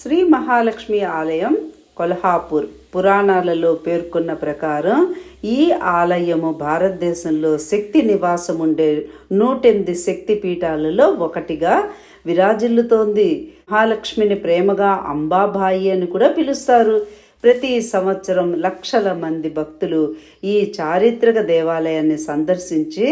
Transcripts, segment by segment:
శ్రీ మహాలక్ష్మి ఆలయం కొల్హాపూర్ పురాణాలలో పేర్కొన్న ప్రకారం ఈ ఆలయము భారతదేశంలో శక్తి నివాసం ఉండే నూటెనిమిది శక్తి పీఠాలలో ఒకటిగా విరాజిల్లుతోంది. మహాలక్ష్మిని ప్రేమగా అంబాబాయి అని కూడా పిలుస్తారు. ప్రతి సంవత్సరం లక్షల మంది భక్తులు ఈ చారిత్రక దేవాలయాన్ని సందర్శించి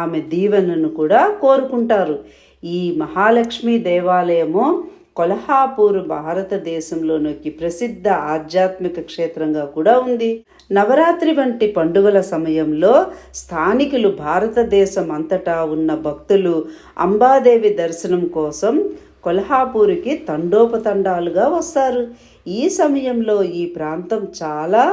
ఆమె దీవెనను కూడా కోరుకుంటారు. ఈ మహాలక్ష్మి దేవాలయము కొల్హాపూర్ భారతదేశంలోనికి ప్రసిద్ధ ఆధ్యాత్మిక క్షేత్రంగా కూడా ఉంది. నవరాత్రి వంటి పండుగల సమయంలో స్థానికులు భారతదేశం అంతటా ఉన్న భక్తులు అంబాదేవి దర్శనం కోసం కొల్హాపూర్కి తండోపతండాలుగా వస్తారు. ఈ సమయంలో ఈ ప్రాంతం చాలా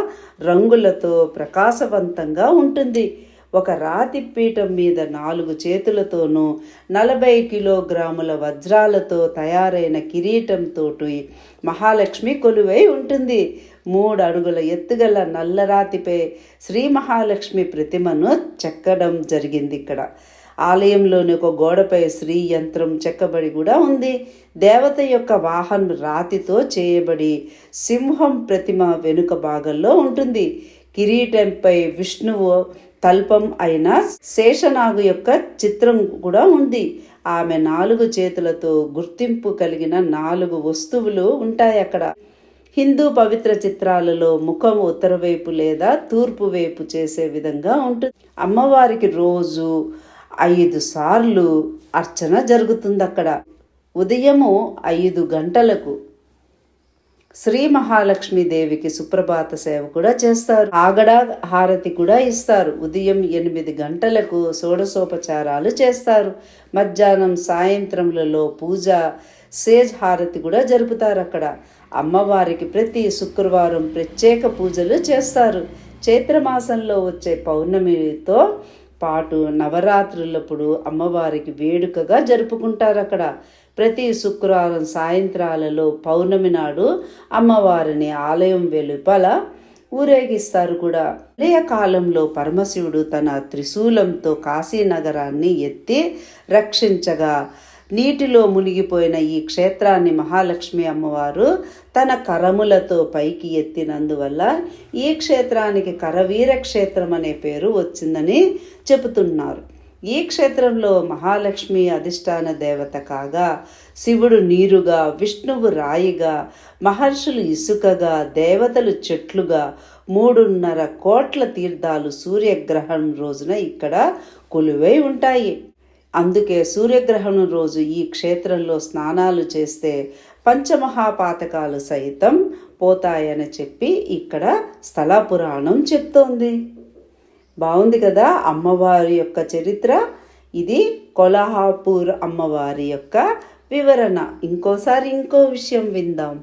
రంగులతో ప్రకాశవంతంగా ఉంటుంది. ఒక రాతి పీఠం మీద నాలుగు చేతులతోనూ నలభై కిలోగ్రాముల వజ్రాలతో తయారైన కిరీటంతో మహాలక్ష్మి కొలువై ఉంటుంది. మూడు అడుగుల ఎత్తుగల నల్లరాతిపై శ్రీ మహాలక్ష్మి ప్రతిమను చెక్కడం జరిగింది ఇక్కడ. ఆలయంలోని ఒక గోడపై శ్రీ యంత్రం చెక్కబడి కూడా ఉంది. దేవత యొక్క వాహనం రాతితో చేయబడి సింహం ప్రతిమ వెనుక భాగంలో ఉంటుంది. కిరీటంపై విష్ణువు తల్పం అయిన శేషనాగు యొక్క చిత్రం కూడా ఉంది. ఆమె నాలుగు చేతులతో గుర్తింపు కలిగిన నాలుగు వస్తువులు ఉంటాయి అక్కడ. హిందూ పవిత్ర చిత్రాలలో ముఖం ఉత్తర వైపు లేదా తూర్పు వైపు చేసే విధంగా ఉంటుంది. అమ్మవారికి రోజు ఐదు సార్లు అర్చన జరుగుతుంది అక్కడ. ఉదయము ఐదు గంటలకు శ్రీ మహాలక్ష్మి దేవికి సుప్రభాత సేవ కూడా చేస్తారు. ఆగడ హారతి కూడా ఇస్తారు. ఉదయం ఎనిమిది గంటలకు షోడశోపచారాలు చేస్తారు. మధ్యాహ్నం సాయంత్రములలో పూజ సేజ్ హారతి కూడా జరుపుతారు అక్కడ. అమ్మవారికి ప్రతి శుక్రవారం ప్రత్యేక పూజలు చేస్తారు. చైత్రమాసంలో వచ్చే పౌర్ణమితో పాటు నవరాత్రులప్పుడు అమ్మవారికి వేడుకగా జరుపుకుంటారు అక్కడ. ప్రతి శుక్రవారం సాయంత్రాలలో పౌర్ణమి నాడు అమ్మవారిని ఆలయం వెలుపల ఊరేగిస్తారు కూడా. ప్రళయ కాలంలో పరమశివుడు తన త్రిశూలంతో కాశీనగరాన్ని ఎత్తి రక్షించగా నీటిలో మునిగిపోయిన ఈ క్షేత్రాన్ని మహాలక్ష్మి అమ్మవారు తన కరములతో పైకి ఎత్తినందువల్ల ఈ క్షేత్రానికి కరవీర క్షేత్రం అనే పేరు వచ్చిందని చెబుతున్నారు. ఈ క్షేత్రంలో మహాలక్ష్మి అధిష్టాన దేవత కాగా శివుడు నీరుగా విష్ణువు రాయిగా మహర్షులు ఇసుకగా దేవతలు చెట్లుగా మూడున్నర కోట్ల తీర్థాలు సూర్యగ్రహణం రోజున ఇక్కడ కొలువై ఉంటాయి. అందుకే సూర్యగ్రహణం రోజు ఈ క్షేత్రంలో స్నానాలు చేస్తే పంచమహాపాతకాలు సైతం పోతాయని చెప్పి ఇక్కడ స్థల పురాణం చెప్తోంది. బాగుంది కదా అమ్మవారి యొక్క చరిత్ర? ఇది కొల్హాపూర్ అమ్మవారి యొక్క వివరణ. ఇంకోసారి ఇంకో విషయం విందాం.